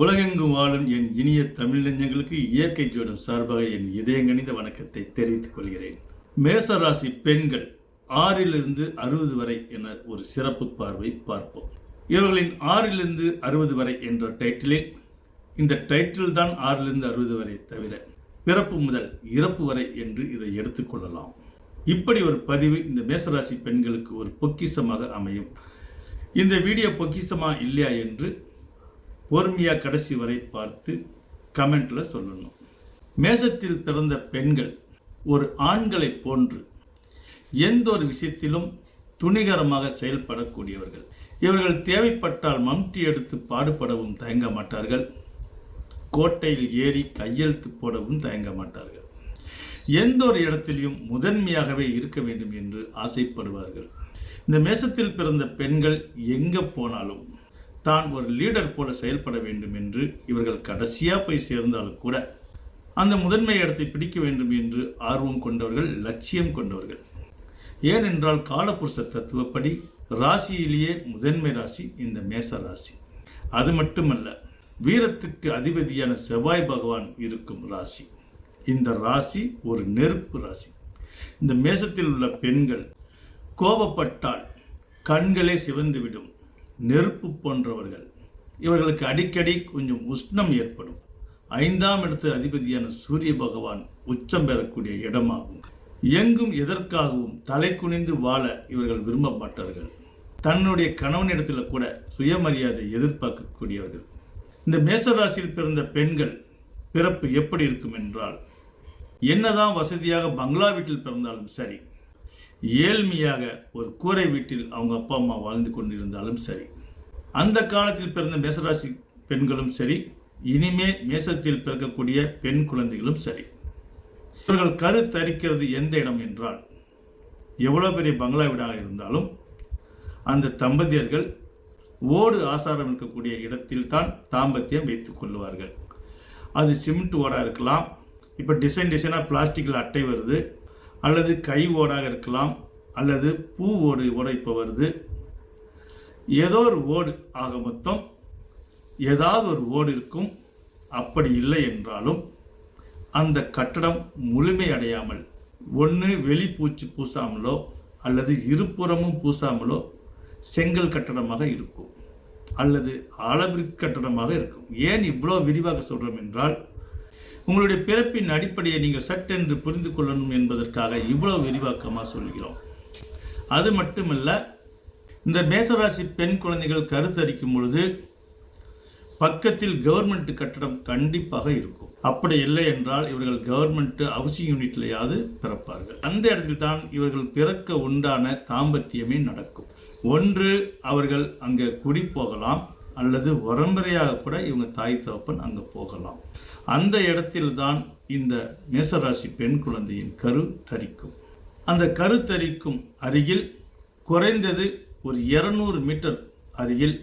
உலகெங்கும் வாழும் என் இனிய தமிழ் நெஞ்சங்களுக்கு இயற்கை ஜோடம் சார்பாக என் இதயங்கணித வணக்கத்தை தெரிவித்துக் கொள்கிறேன். மேசராசி பெண்கள் ஆறிலிருந்து அறுபது வரை என ஒரு சிறப்பு பார்வை பார்ப்போம். இவர்களின் ஆறிலிருந்து அறுபது வரை என்ற டைட்டிலில் இந்த டைட்டில் தான் ஆறிலிருந்து அறுபது வரை தவிர பிறப்பு முதல் இறப்பு வரை என்று இதை எடுத்துக்கொள்ளலாம் இப்படி ஒரு பதிவு இந்த மேசராசி பெண்களுக்கு ஒரு பொக்கிஷமாக அமையும். இந்த வீடியோ பொக்கிஷமா இல்லையா என்று பொறுமையாக கடைசி வரை பார்த்து கமெண்டில் சொல்லணும். மேசத்தில் பிறந்த பெண்கள் ஒரு ஆண்களைப் போன்று எந்த ஒரு விஷயத்திலும் துணிகரமாக செயல்படக்கூடியவர்கள். இவர்கள் தேவைப்பட்டால் மம்டி எடுத்து பாடுபடவும் தயங்க மாட்டார்கள். கோட்டையில் ஏறி கையெழுத்து போடவும் தயங்க மாட்டார்கள். எந்த ஒரு இடத்திலையும் முதன்மையாகவே இருக்க வேண்டும் என்று ஆசைப்படுவார்கள். இந்த மேசத்தில் பிறந்த பெண்கள் எங்கே போனாலும் தான் ஒரு லீடர் போல செயல்பட வேண்டும் என்று இவர்கள் கடைசியாக போய் சேர்ந்தாலும் கூட அந்த முதன்மை இடத்தை பிடிக்க வேண்டும் என்று ஆர்வம் கொண்டவர்கள் லட்சியம் கொண்டவர்கள். ஏனென்றால் காலபுருஷ தத்துவப்படி ராசியிலேயே முதன்மை ராசி இந்த மேச ராசி. அது மட்டுமல்ல வீரத்துக்கு அதிபதியான செவ்வாய் பகவான் இருக்கும் ராசி. இந்த ராசி ஒரு நெருப்பு ராசி. இந்த மேசத்தில் உள்ள பெண்கள் கோபப்பட்டால் கண்களே சிவந்துவிடும். நெருப்பு போன்றவர்கள். இவர்களுக்கு அடிக்கடி கொஞ்சம் உஷ்ணம் ஏற்படும். ஐந்தாம் இடத்து அதிபதியான சூரிய பகவான் உச்சம் பெறக்கூடிய இடமாகும். எங்கும் எதற்காகவும் தலை குனிந்து வாழ இவர்கள் விரும்ப மாட்டார்கள் தன்னுடைய கணவனிடத்தில் கூட சுயமரியாதை எதிர்பார்க்கக்கூடியவர்கள். இந்த மேசராசியில் பிறந்த பெண்கள் பிறப்பு எப்படி இருக்கும் என்றால் என்னதான் வசதியாக பங்களா வீட்டில் பிறந்தாலும் சரி ஏழ்மையாக ஒரு கூரை வீட்டில் அவங்க அப்பா அம்மா வாழ்ந்து கொண்டிருந்தாலும் சரி அந்த காலத்தில் பிறந்த மேசராசி பெண்களும் சரி இனிமே மேசத்தில் பிறக்கக்கூடிய பெண் குழந்தைகளும் சரி. இவர்கள் கரு தரிக்கிறது எந்த இடம் என்றால் எவ்வளோ பெரிய பங்களா வீடாக இருந்தாலும் அந்த தம்பதியர்கள் ஓடு ஆசாரம் இருக்கக்கூடிய இடத்தில் தான் தாம்பத்தியம் வைத்துக் கொள்வார்கள். அது சிமெண்ட் ஓடாக இருக்கலாம் இப்போ டிசைன் டிசைனாக பிளாஸ்டிக்கில் அட்டை வருது அல்லது கை ஓடாக இருக்கலாம் அல்லது பூ ஓடு ஓட இப்போ வருது. ஏதோ ஒரு ஓடு ஆக மொத்தம் ஏதாவது ஒரு ஓடு இருக்கும். அப்படி இல்லை என்றாலும் அந்த கட்டடம் முழுமையடையாமல் ஒன்று வெளி பூச்சி பூசாமலோ அல்லது இருபுறமும் பூசாமலோ செங்கல் கட்டடமாக இருக்கும் அல்லது அளவிற்கு கட்டடமாக இருக்கும். ஏன் இவ்வளோ விரிவாக சொல்கிறோம் என்றால் உங்களுடைய பிறப்பின் அடிப்படையை நீங்கள் சட்டென்று புரிந்து கொள்ளணும் என்பதற்காக இவ்வளோ விரிவாக்கமாக சொல்கிறோம். அது மட்டுமல்ல இந்த மேசராசி பெண் குழந்தைகள் கருத்தரிக்கும் பொழுது பக்கத்தில் கவர்மெண்ட் கட்டடம் கண்டிப்பாக இருக்கும். அப்படி இல்லை என்றால் இவர்கள் கவர்மெண்ட் ஹவுசிங் யூனிட்லையாவது பிறப்பார்கள். அந்த இடத்தில் தான் இவர்கள் பிறக்க உண்டான தாம்பத்தியமே நடக்கும். ஒன்று அவர்கள் அங்கே குடி போகலாம். அல்லது வரம்பரையாக கூட இவங்க தாய் தகப்பன் அங்கே போகலாம். அந்த இடத்தில் தான் இந்த மேசராசி பெண் குழந்தையின் கரு தரிக்கும் அந்த கரு தரிக்கும் அருகில் குறைந்தது ஒரு இருநூறு மீட்டர் அருகில்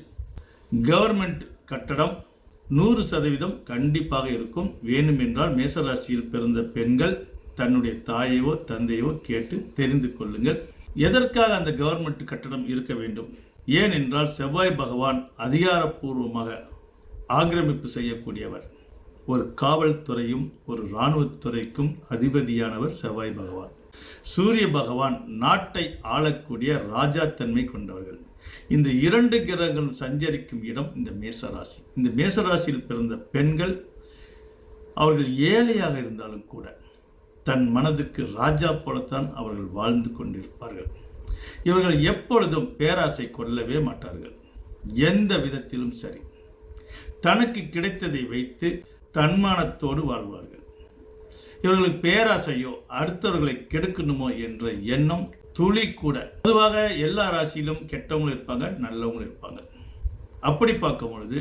கவர்மெண்ட் கட்டடம் நூறு சதவீதம் கண்டிப்பாக இருக்கும். வேணுமென்றால் மேசராசியில் பிறந்த பெண்கள் தன்னுடைய தாயையோ தந்தையோ கேட்டு தெரிந்து கொள்ளுங்கள். எதற்காக அந்த கவர்மெண்ட் கட்டடம் இருக்க வேண்டும்? ஏனென்றால் செவ்வாய் பகவான் அதிகாரப்பூர்வமாக ஆக்கிரமிப்பு செய்யக்கூடியவர். ஒரு காவல்துறையும் ஒரு இராணுவத்துறைக்கும் அதிபதியானவர் செவ்வாய் பகவான். சூரிய பகவான் நாட்டை ஆளக்கூடிய ராஜாத்தன்மை கொண்டவர்கள். இந்த இரண்டு கிரகங்களும் சஞ்சரிக்கும் இடம் இந்த மேசராசி. இந்த மேசராசியில் பிறந்த பெண்கள் அவர்கள் ஏழையாக இருந்தாலும் கூட தன் மனதுக்கு ராஜா போலத்தான் அவர்கள் வாழ்ந்து கொண்டிருப்பார்கள். இவர்கள் எப்பொழுதும் பேராசை கொள்ளவே மாட்டார்கள். எந்த விதத்திலும் சரி. தனக்கு கிடைத்ததை வைத்து தன்மானத்தோடு வாழ்வார்கள். இவர்களுக்கு பேராசையோ அடுத்தவர்களை கெடுக்கணுமோ என்ற எண்ணம் துளி கூட. பொதுவாக எல்லா ராசியிலும் கெட்டவங்களும் இருப்பாங்க நல்லவங்களும் இருப்பாங்க. அப்படி பார்க்கும் பொழுது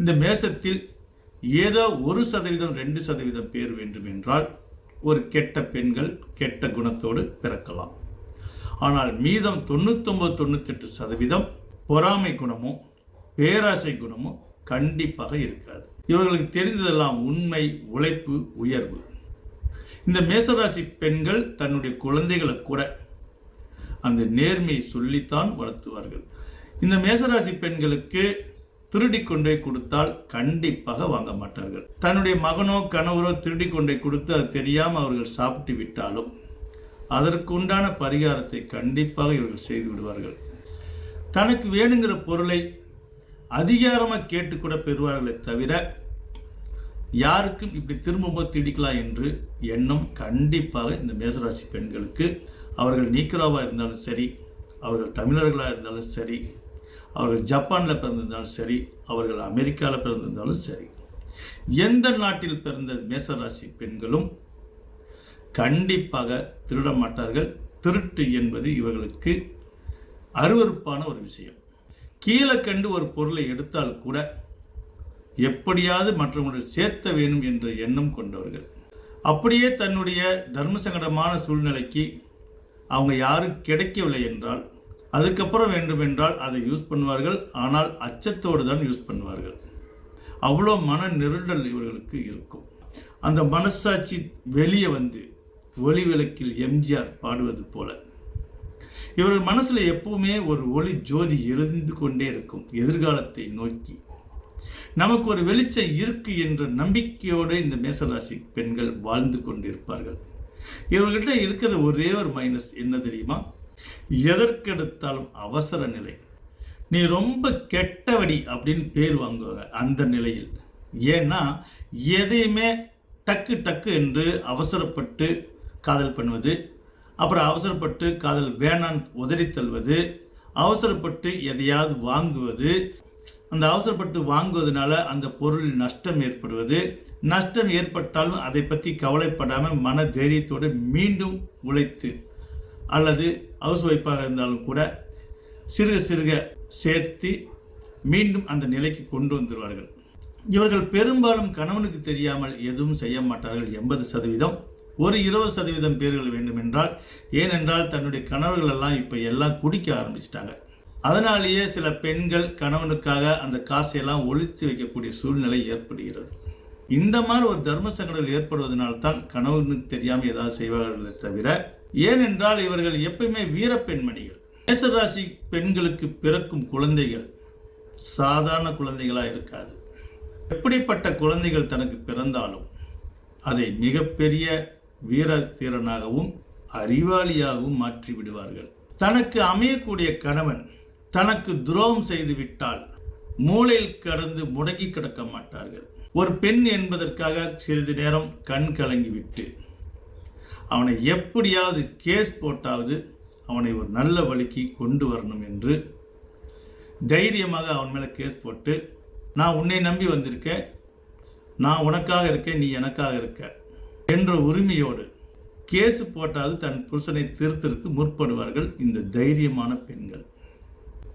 இந்த மேசத்தில் ஏதோ ஒரு சதவீதம் ரெண்டு சதவீதம் பேர் வேண்டும் என்றால் ஒரு கெட்ட பெண்கள் கெட்ட குணத்தோடு பிறக்கலாம். ஆனால் மீதம் தொண்ணூத்தொம்பது தொண்ணூத்தெட்டு சதவீதம் பொறாமை குணமும் பேராசை குணமும் கண்டிப்பாக இருக்காது. இவர்களுக்கு தெரிந்ததெல்லாம் உண்மை உழைப்பு உயர்வு. இந்த மேசராசி பெண்கள் தன்னுடைய குழந்தைகளை கூட அந்த நேர்மையை சொல்லித்தான் வளர்த்துவார்கள். இந்த மேசராசி பெண்களுக்கு திருடி கொண்டே கொடுத்தால் கண்டிப்பாக வாங்க மாட்டார்கள். தன்னுடைய மகனோ கணவரோ திருடி கொண்டே கொடுத்து அது தெரியாமல் அவர்கள் சாப்பிட்டு விட்டாலும் அதற்குண்டான பரிகாரத்தை கண்டிப்பாக இவர்கள் செய்து விடுவார்கள். தனக்கு வேணுங்கிற பொருளை அதிகாரமாக கேட்டு கூட பெறுவார்களே தவிர யாருக்கும் இப்படி திரும்பவும் திடிக்கலாம் என்று எண்ணம் கண்டிப்பாக இந்த மேசராசி பெண்களுக்கு. அவர்கள் நீக்கராவாக இருந்தாலும் சரி அவர்கள் தமிழர்களாக இருந்தாலும் சரி அவர்கள் ஜப்பானில் பிறந்திருந்தாலும் சரி அவர்கள் அமெரிக்காவில் பிறந்திருந்தாலும் சரி. எந்த நாட்டில் பிறந்த மேசராசி பெண்களும் கண்டிப்பாக திருட மாட்டார்கள். திருட்டு என்பது இவர்களுக்கு அருவருப்பான ஒரு விஷயம். கீழே கண்டு ஒரு பொருளை எடுத்தால் கூட எப்படியாவது மற்றவங்களுடன் சேர்த்த வேணும் என்ற எண்ணம் கொண்டவர்கள். அப்படியே தன்னுடைய தர்ம சங்கடமான சூழ்நிலைக்கு அவங்க யாரும் கிடைக்கவில்லை என்றால் அதுக்கப்புறம் வேண்டுமென்றால் அதை யூஸ் பண்ணுவார்கள் ஆனால் அச்சத்தோடு தான் யூஸ் பண்ணுவார்கள். அவ்வளோ மன நெருடல் இவர்களுக்கு இருக்கும். அந்த மனசாட்சி வெளியே வந்து ஒளி விளக்கில் எம்ஜிஆர் பாடுவது போல. இவர்கள் மனசில் எப்பவுமே ஒரு ஒளி ஜோதி எழுந்து கொண்டே இருக்கும் எதிர்காலத்தை நோக்கி. நமக்கு ஒரு வெளிச்சம் இருக்கு என்ற நம்பிக்கையோடு இந்த மேசராசி பெண்கள் வாழ்ந்து கொண்டிருப்பார்கள். இவர்கிட்ட இருக்கிற ஒரே ஒரு மைனஸ் என்ன தெரியுமா? எதற்கெடுத்தாலும் அவசர நிலை. நீ ரொம்ப கெட்டவடி அப்படின்னு பேர் வாங்குவாங்க அந்த நிலையில். ஏன்னா எதையுமே டக்கு டக்கு என்று அவசரப்பட்டு காதல் பண்ணுவது அப்புறம் அவசரப்பட்டு காதல் வேணான் உதறி தள்ளுவது அவசரப்பட்டு எதையாவது வாங்குவது அந்த அவசரப்பட்டு வாங்குவதனால அந்த பொருளில் நஷ்டம் ஏற்படுவது. நஷ்டம் ஏற்பட்டாலும் அதை பற்றி கவலைப்படாமல் மன தைரியத்தோடு மீண்டும் உழைத்து அல்லது ஹவுஸ் ஒய்ஃபாக இருந்தாலும் கூட சிறுக சிறுக சேர்த்து மீண்டும் அந்த நிலைக்கு கொண்டு வந்துடுவார்கள் இவர்கள் பெரும்பாலும் கணவனுக்கு தெரியாமல் எதுவும் செய்ய மாட்டார்கள் எண்பது சதவீதம். ஒரு இருபது சதவீதம் பேர்கள் வேண்டுமென்றால் ஏனென்றால் தன்னுடைய கணவர்கள் எல்லாம் இப்போ எல்லாம் குடிக்க ஆரம்பிச்சிட்டாங்க. அதனாலேயே சில பெண்கள் கணவனுக்காக அந்த காசையெல்லாம் ஒழித்து வைக்கக்கூடிய சூழ்நிலை ஏற்படுகிறது. இந்த மாதிரி ஒரு தர்ம சங்கடங்கள் ஏற்படுவதனால்தான் கணவனுக்கு தெரியாமல் ஏதாவது செய்வார்களே தவிர ஏனென்றால் இவர்கள் எப்பயுமே வீரப்பெண்மணிகள் மேசராசி பெண்களுக்கு பிறக்கும் குழந்தைகள் சாதாரண குழந்தைகளாக இருக்காது. எப்படிப்பட்ட குழந்தைகள் தனக்கு பிறந்தாலும் அதை மிகப்பெரிய வீர அறிவாளியாகவும் மாற்றி விடுவார்கள். தனக்கு அமையக்கூடிய கணவன் தனக்கு துரோகம் செய்து விட்டால் மூளையில் கடந்து முடங்கி கிடக்க மாட்டார்கள். ஒரு பெண் என்பதற்காக சிறிது நேரம் கண் கலங்கிவிட்டு அவனை எப்படியாவது கேஸ் போட்டாவது அவனை ஒரு நல்ல வழிக்கு கொண்டு வரணும் என்று தைரியமாக அவன் மேலே கேஸ் போட்டு நான் உன்னை நம்பி வந்திருக்கேன். நான் உனக்காக இருக்கேன் நீ எனக்காக இருக்க என்ற உரிமையோடு கேஸ் போட்டாவது தன் புருஷனை திருத்தருக்கு முற்படுவார்கள் இந்த தைரியமான பெண்கள்.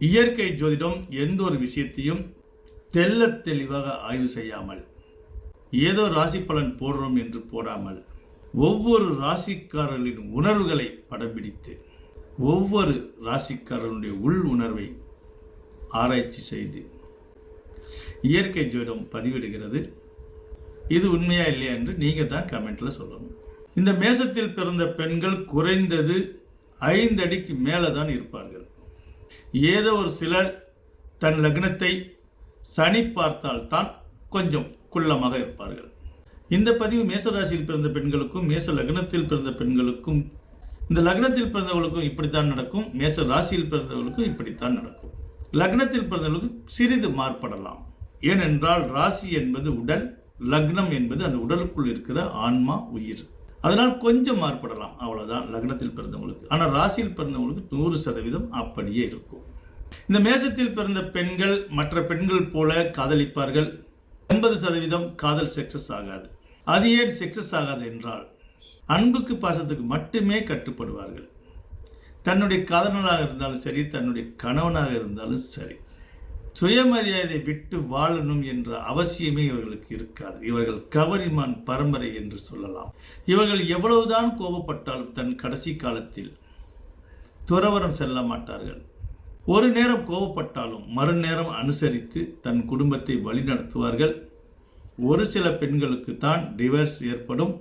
இயற்கை ஜோதிடம் எந்த ஒரு விஷயத்தையும் தெல்ல தெளிவாக ஆய்வு செய்யாமல் ஏதோ ராசி பலன் போடுறோம் என்று போடாமல் ஒவ்வொரு ராசிக்காரர்களின் உணர்வுகளை படம் பிடித்து ஒவ்வொரு ராசிக்காரனுடைய உள் உணர்வை ஆராய்ச்சி செய்து இயற்கை ஜோதிடம் பதிவிடுகிறது. இது உண்மையா இல்லையா என்று நீங்கள் தான் கமெண்ட்ல சொல்லணும். இந்த மேசத்தில் பிறந்த பெண்கள் குறைந்தது ஐந்து அடிக்கு மேலே தான் இருப்பார்கள். ஏதோ ஒரு சிலர் தன் லக்னத்தை சனி பார்த்தால்தான் கொஞ்சம் குள்ளமாக இருப்பார்கள். இந்த பதிவு மேசராசியில் பிறந்த பெண்களுக்கும் மேச லக்னத்தில் பிறந்த பெண்களுக்கும் இந்த லக்னத்தில் பிறந்தவர்களுக்கும் இப்படித்தான் நடக்கும் மேச ராசியில் பிறந்தவர்களுக்கும் இப்படித்தான் நடக்கும். லக்னத்தில் பிறந்தவர்களுக்கு சிறிது மாறுபடலாம். ஏனென்றால் ராசி என்பது உடல் லக்னம் என்பது அந்த உடலுக்குள் இருக்கிற ஆன்மா உயிர். அதனால் கொஞ்சம் மாறுபடலாம். அவ்வளோதான் லக்னத்தில் பிறந்தவங்களுக்கு. ஆனால் ராசியில் பிறந்தவங்களுக்கு நூறு சதவீதம் அப்படியே இருக்கும். இந்த மேசத்தில் பிறந்த பெண்கள் மற்ற பெண்கள் போல காதலிப்பார்கள். எண்பது சதவீதம் காதல் சக்சஸ் ஆகாது. அது ஏன் சக்சஸ் ஆகாது என்றால் அன்புக்கு பாசத்துக்கு மட்டுமே கட்டுப்படுவார்கள். தன்னுடைய காதலனாக இருந்தாலும் சரி தன்னுடைய கணவனாக இருந்தாலும் சரி. சுயமரியாதை விட்டு வாழணும் என்ற அவசியமே இவர்களுக்கு இருக்காது. இவர்கள் கவரிமான் பரம்பரை என்று சொல்லலாம். இவர்கள் எவ்வளவுதான் கோபப்பட்டாலும் தன் கடைசி காலத்தில் துறவரம் செல்ல மாட்டார்கள். ஒரு நேரம் கோபப்பட்டாலும் மறுநேரம் அனுசரித்து தன் குடும்பத்தை வழிநடத்துவார்கள். ஒரு சில பெண்களுக்கு தான் டிவர்ஸ் ஏற்படும்.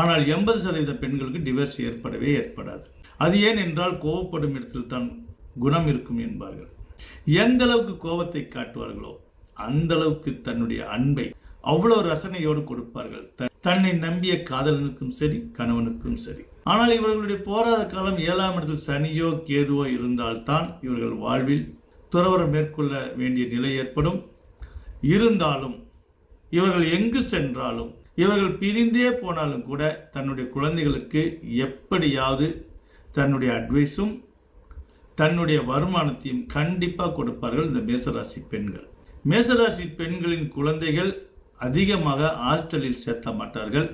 ஆனால் எண்பது சதவீத பெண்களுக்கு டிவர்ஸ் ஏற்படவே ஏற்படாது. அது ஏன் என்றால் கோபப்படும் இடத்தில் தான் குணம் இருக்கும் என்பார்கள். எந்த அளவுக்கு கோபத்தை காட்டுவார்களோ அந்த அளவுக்கு தன்னுடைய அன்பை அவ்வளோ ரசனையோடு கொடுப்பார்கள். தன்னை நம்பிய காதலனுக்கும் சரி கணவனுக்கும் சரி. ஆனால் இவர்களுடைய போராத காலம் ஏழாம் இடத்தில் சனியோ கேதுவோ இருந்தால்தான் இவர்கள் வாழ்வில் துறவரம் மேற்கொள்ள வேண்டிய நிலை ஏற்படும். இருந்தாலும் இவர்கள் எங்கு சென்றாலும் இவர்கள் பிரிந்தே போனாலும் கூட தன்னுடைய குழந்தைகளுக்கு எப்படியாவது தன்னுடைய அட்வைஸும் தன்னுடைய வருமானத்தையும் கண்டிப்பாக கொடுப்பார்கள் இந்த மேசராசி பெண்கள். மேசராசி பெண்களின் குழந்தைகள் அதிகமாக ஹாஸ்டலில் சேர்த்த மாட்டார்கள்.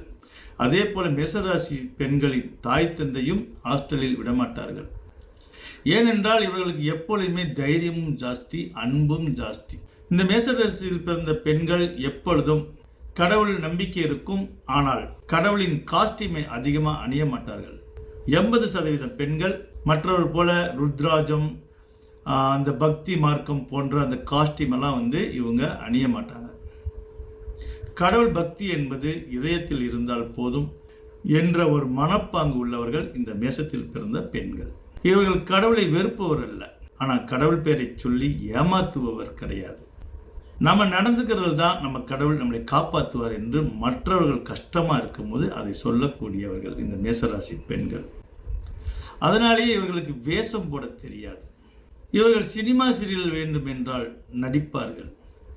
அதே போல மேசராசி பெண்களின் தாய் தந்தையும் ஹாஸ்டலில் விடமாட்டார்கள் ஏனென்றால் இவர்களுக்கு எப்பொழுதுமே தைரியமும் ஜாஸ்தி அன்பும் ஜாஸ்தி. இந்த மேசராசியில் பிறந்த பெண்கள் எப்பொழுதும் கடவுள் நம்பிக்கை இருக்கும். ஆனால் கடவுளின் காஸ்டியூமை அதிகமாக அணிய மாட்டார்கள். எண்பது சதவீதம் பெண்கள் மற்றவர் போல ருத்ராஜம் அந்த பக்தி மார்க்கம் போன்ற அந்த காஸ்டியூம் எல்லாம் வந்து இவங்க அணிய மாட்டாங்க. கடவுள் பக்தி என்பது இதயத்தில் இருந்தால் போதும் என்ற ஒரு மனப்பாங்கு உள்ளவர்கள் இந்த மேசத்தில் பிறந்த பெண்கள். இவர்கள் கடவுளை வெறுப்பவர் அல்ல. ஆனால் கடவுள் பெயரை சொல்லி ஏமாத்துபவர் கிடையாது. நம்ம நடந்துக்கிறது தான் நம்ம கடவுள் நம்மளை காப்பாற்றுவார் என்று மற்றவர்கள் கஷ்டமாக இருக்கும்போது அதை சொல்லக்கூடியவர்கள் இந்த மேசராசி பெண்கள். அதனாலேயே இவர்களுக்கு வேஷம் போட தெரியாது. இவர்கள் சினிமா சீரியல் வேண்டும் என்றால் நடிப்பார்கள்.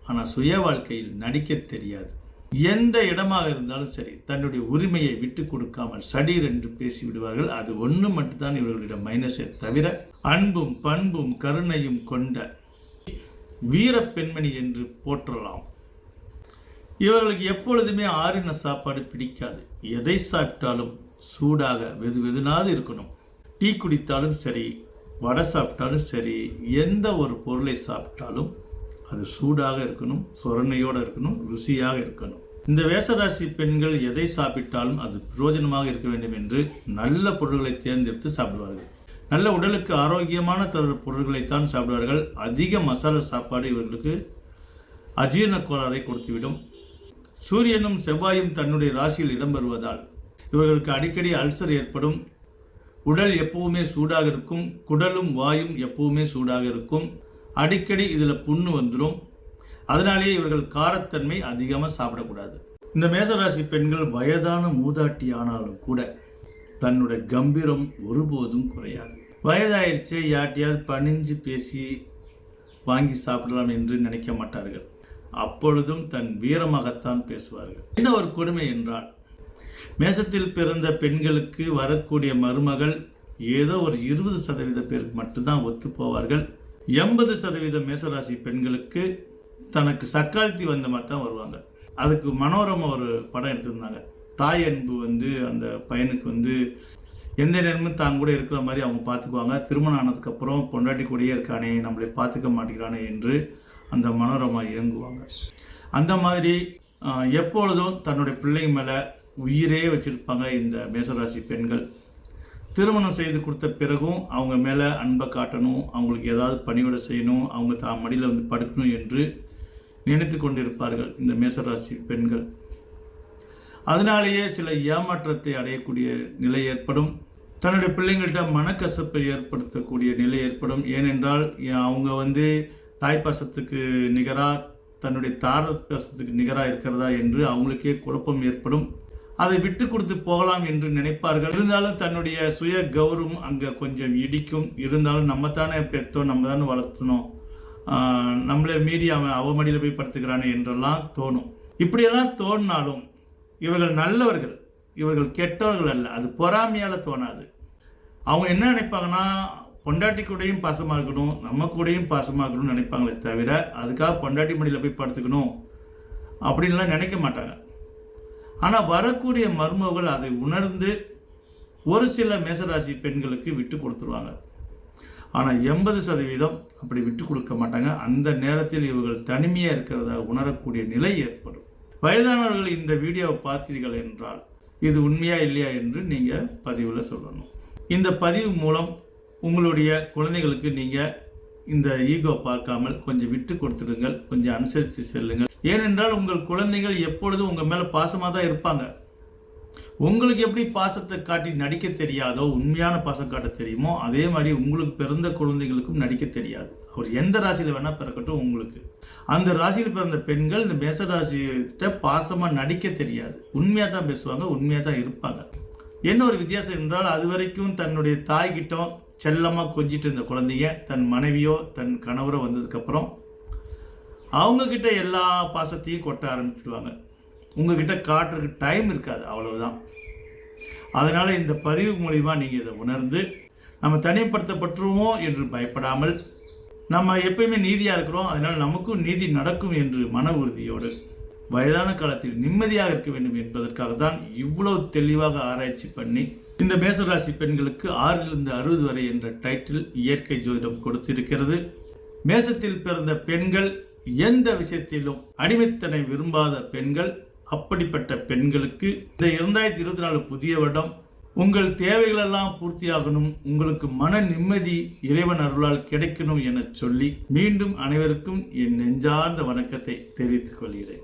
ஆனால் சுய வாழ்க்கையில் நடிக்க தெரியாது. எந்த இடமாக இருந்தாலும் சரி தன்னுடைய உரிமையை விட்டு கொடுக்காமல் சடீர் என்று பேசி விடுவார்கள் அது ஒன்று மட்டும்தான் இவர்களிடம் மைனஸை தவிர அன்பும் பண்பும் கருணையும் கொண்ட வீர பெண்மணி என்று போற்றலாம். இவர்களுக்கு எப்பொழுதுமே ஆறின சாப்பாடு பிடிக்காது. எதை சாப்பிட்டாலும் சூடாக வெது வெதுனாது இருக்கணும். டீ குடித்தாலும் சரி வடை சாப்பிட்டாலும் சரி எந்த ஒரு பொருளை சாப்பிட்டாலும் அது சூடாக இருக்கணும் சொரணையோடு இருக்கணும் ருசியாக இருக்கணும். இந்த வேசராசி பெண்கள் எதை சாப்பிட்டாலும் அது பிரயோஜனமாக இருக்க வேண்டும் என்று நல்ல பொருள்களை தேர்ந்தெடுத்து சாப்பிடுவார்கள். நல்ல உடலுக்கு ஆரோக்கியமான தர பொருள்களைத்தான் சாப்பிடுவார்கள். அதிக மசாலா சாப்பாடு இவர்களுக்கு அஜீரண கோளாறை கொடுத்துவிடும். சூரியனும் செவ்வாயும் தன்னுடைய ராசியில் இடம்பெறுவதால் இவர்களுக்கு அடிக்கடி அல்சர் ஏற்படும். உடல் எப்பவுமே சூடாக இருக்கும் குடலும் வாயும் எப்பவுமே சூடாக இருக்கும். அடிக்கடி இதில் புண்ணு வந்துடும் அதனாலேயே இவர்கள் காரத்தன்மை அதிகமாக சாப்பிடக்கூடாது. இந்த மேசராசி பெண்கள் வயதான மூதாட்டி ஆனாலும் கூட தன்னுடைய கம்பீரம் ஒருபோதும் குறையாது. வயதாயிருச்சே யார்ட்டையாவது பணிஞ்சு பேசி வாங்கி சாப்பிடலாம் என்று நினைக்க மாட்டார்கள். அப்பொழுதும் தன் வீரமாகத்தான் பேசுவார்கள். என்ன ஒரு கொடுமை என்றால் மேசத்தில் பிறந்த பெண்களுக்கு வரக்கூடிய மருமகள் ஏதோ ஒரு இருபது சதவீத பேருக்கு மட்டும்தான் ஒத்து போவார்கள். எண்பது சதவீத மேசராசி பெண்களுக்கு தனக்கு சக்காலத்தி வந்த மாதிரி தான் வருவாங்க. அதுக்கு மனோரமா ஒரு படம் எடுத்திருந்தாங்க. தாய் அன்பு வந்து அந்த பையனுக்கு வந்து எந்த நேரமும் தான் கூட இருக்கிற மாதிரி அவங்க பார்த்துக்குவாங்க. திருமணம் ஆனதுக்கப்புறம் பொண்டாட்டி கூடயே இருக்கானே நம்மளை பார்த்துக்க மாட்டேங்கிறானே என்று அந்த மனோரமா இயங்குவாங்க அந்த மாதிரி எப்பொழுதும் தன்னுடைய பிள்ளைங்க மேலே உயிரே வச்சுருப்பாங்க இந்த மேசராசி பெண்கள். திருமணம் செய்து கொடுத்த பிறகும் அவங்க மேலே அன்பை காட்டணும் அவங்களுக்கு ஏதாவது பணிவிட செய்யணும் அவங்க தான் மடியில் வந்து படுக்கணும் என்று நினைத்து கொண்டிருப்பார்கள் இந்த மேசராசி பெண்கள். அதனாலேயே சில ஏமாற்றத்தை அடையக்கூடிய நிலை ஏற்படும். தன்னுடைய பிள்ளைங்கள்ட்ட மனக்கசப்பை ஏற்படுத்தக்கூடிய நிலை ஏற்படும். ஏனென்றால் அவங்க வந்து தாய்ப்பாசத்துக்கு நிகராக தன்னுடைய தார பாசத்துக்கு நிகராக இருக்கிறதா என்று அவங்களுக்கே குழப்பம் ஏற்படும். அதை விட்டு கொடுத்து போகலாம் என்று நினைப்பார்கள். இருந்தாலும் தன்னுடைய சுய கௌரவம் அங்கே கொஞ்சம் இடிக்கும். இருந்தாலும் நம்ம தானே பெற்றோம் நம்ம தானே வளர்த்தணும் நம்மளை மீறி அவன் அவமடியில் போய் படுத்துக்கிறானே என்றெல்லாம் தோணும். இப்படியெல்லாம் தோணினாலும் இவர்கள் நல்லவர்கள் இவர்கள் கெட்டவர்கள் அல்ல. அது பொறாமையால் தோணாது. அவங்க என்ன நினைப்பாங்கன்னா பொண்டாட்டி கூடயும் பாசமாக இருக்கணும் நம்ம கூடயும் பாசமாக இருக்கணும்னு நினைப்பாங்களே தவிர அதுக்காக பொண்டாட்டி மடியில் போய் படுத்துக்கணும் அப்படின்லாம் நினைக்க மாட்டாங்க. ஆனால் வரக்கூடிய மர்மங்கள் அதை உணர்ந்து ஒரு சில மேசராசி பெண்களுக்கு விட்டு கொடுத்துருவாங்க. ஆனால் எண்பது சதவீதம் அப்படி விட்டு கொடுக்க மாட்டாங்க. அந்த நேரத்தில் இவர்கள் தனிமையாக இருக்கிறதா உணரக்கூடிய நிலை ஏற்படும். வயதானவர்கள் இந்த வீடியோவை பார்த்தீர்கள் என்றால் இது உண்மையா இல்லையா என்று நீங்கள் பதிவில் சொல்லணும். இந்த பதிவு மூலம் உங்களுடைய குழந்தைகளுக்கு நீங்கள் இந்த ஈகோ பார்க்காமல் கொஞ்சம் விட்டு கொடுத்துடுங்கள் கொஞ்சம் அனுசரித்து செல்லுங்கள். ஏனென்றால் உங்கள் குழந்தைகள் எப்பொழுதும் உங்கள் மேலே பாசமாக தான் இருப்பாங்க. உங்களுக்கு எப்படி பாசத்தை காட்டி நடிக்க தெரியாதோ உண்மையான பாசம் காட்ட தெரியுமோ அதே மாதிரி உங்களுக்கு பிறந்த குழந்தைகளுக்கும் நடிக்க தெரியாது. அவர் எந்த ராசியில் வேணால் பிறக்கட்டும் உங்களுக்கு. அந்த ராசியில் பிறந்த பெண்கள் இந்த மேச ராசிகிட்ட பாசமாக நடிக்க தெரியாது. உண்மையாக தான் பேசுவாங்க உண்மையாக தான் இருப்பாங்க. என்ன ஒரு வித்தியாசம் என்றால் அது வரைக்கும் தன்னுடைய தாய்கிட்டம் செல்லமாக கொஞ்சிட்டு இருந்த குழந்தைங்க தன் மனைவியோ தன் கணவரோ வந்ததுக்கப்புறம் அவங்கக்கிட்ட எல்லா பாசத்தையும் கொட்ட ஆரம்பிச்சிடுவாங்க உங்ககிட்ட காட்டுறதுக்கு டைம் இருக்காது அவ்வளவுதான். அதனால் இந்த பதிவு மூலிமா நீங்கள் இதை உணர்ந்து நம்ம தனிப்படுத்தப்பட்டுருவோம் என்று பயப்படாமல் நம்ம எப்பயுமே நீதியாக இருக்கிறோம் அதனால் நமக்கும் நீதி நடக்கும் என்று மன உறுதியோடு வயதான காலத்தில் நிம்மதியாக இருக்க வேண்டும் என்பதற்காக தான் இவ்வளவு தெளிவாக ஆராய்ச்சி பண்ணி இந்த மேசராசி பெண்களுக்கு ஆறிலிருந்து அறுபது வரை என்ற டைட்டில் இயற்கை ஜோதிடம் கொடுத்திருக்கிறது. மேசத்தில் பிறந்த பெண்கள் எந்த விஷயத்திலும் அடிமைத்தனை விரும்பாத பெண்கள் அப்படிப்பட்ட பெண்களுக்கு இந்த இரண்டாயிரத்தி இருபத்தி நாலு புதிய வருடம் உங்கள் தேவைகளெல்லாம் பூர்த்தியாகணும் உங்களுக்கு மன நிம்மதி இறைவன் அருளால் கிடைக்கணும் என சொல்லி மீண்டும் அனைவருக்கும் என் நெஞ்சார்ந்த வணக்கத்தை தெரிவித்துக் கொள்கிறேன்.